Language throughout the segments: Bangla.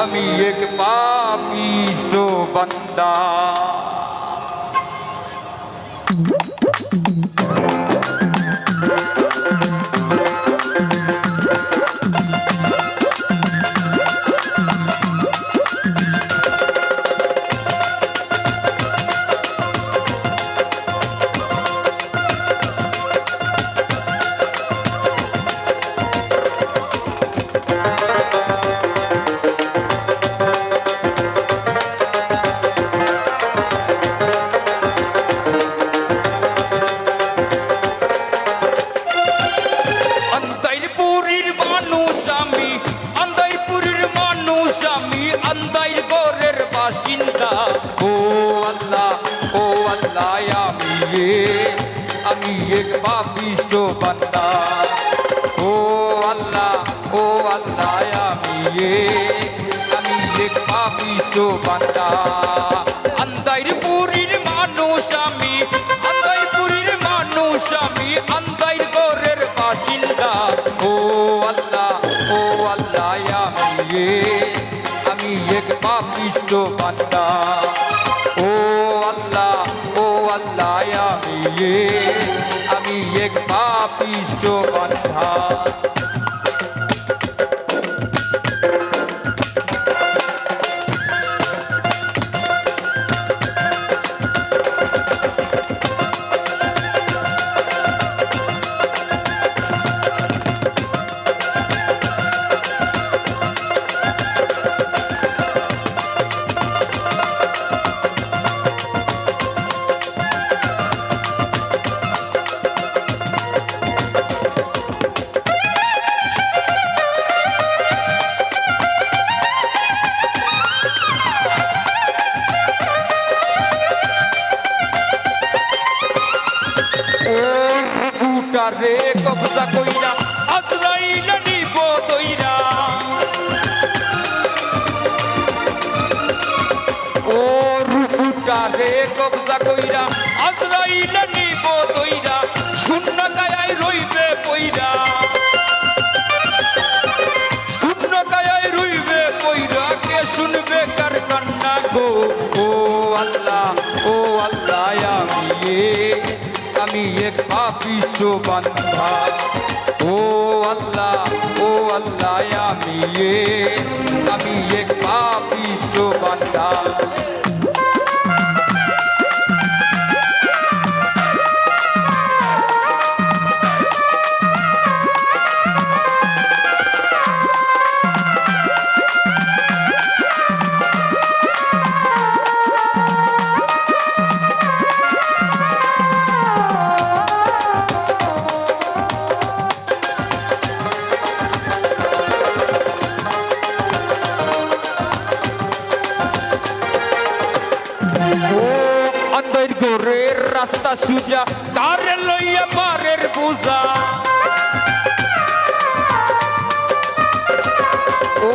আমি এক পাপিষ্ট বান্দা আন্দাইরপুরীর আমি আন্দাইরপুরীর মানুষ আমি আন্দাইর গোরের বাসিন্দা। ও আল্লাহ ও আল্লাহ, আমি আমি এক পাপিষ্ট বান্দা। ও আল্লাহ ও আল্লাহ, আমি আমি এক পাপিষ্ট বান্দা। আন্দাইরপুরীর মানুষ আমি আন্দাইরপুরীর মানুষ আমি আন্দাইর পাপিষ্ট বান্দা রে, কবজা কইরা আজরাইল নিব দইরা। ও রুফুটা রে, কবজা কইরা আজরাইল নিব দইরা শূন্য গায় রইবে কইরা শূন্য গায় রইবে কইরা কে শুনবে কার কান্না গো? ও আল্লাহ ও আল্লাহ, আমি এক পাপিষ্ট বান্ধা ও আল্লাহ ও আল্লাহ আমি আমি এক পাপিষ্ট বান্ধা আন্দার গোরের রাস্তা সুজা কারে লইয়া পারের বুঝা ও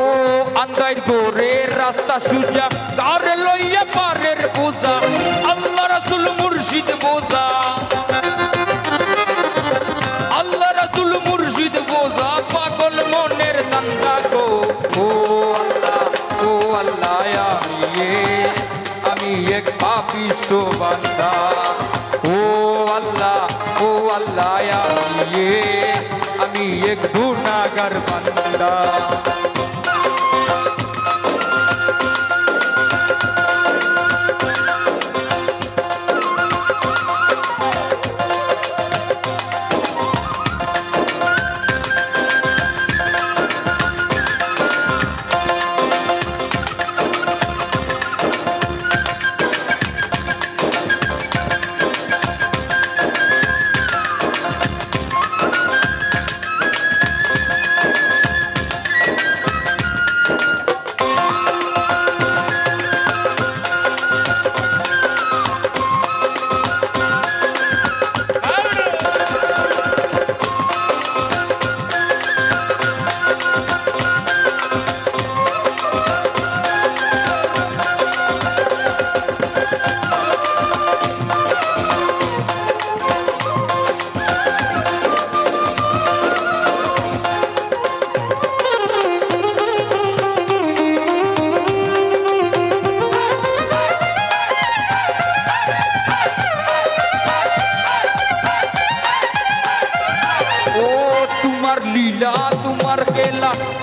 আন্দাই গোরের রাস্তা সুজা কারে লইয়া পারের বুঝা এক পাপিষ্ট বান্দা। ও আল্লাহ ও আল্লাহ আমি এক গুনাহগার বান্দা।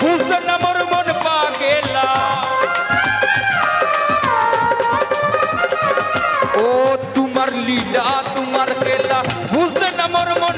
হুসেন আমার মন পা গেলা ও তোমার লীলা তোমার কেলা হুসেন আমার মন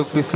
Ashok Vishnu.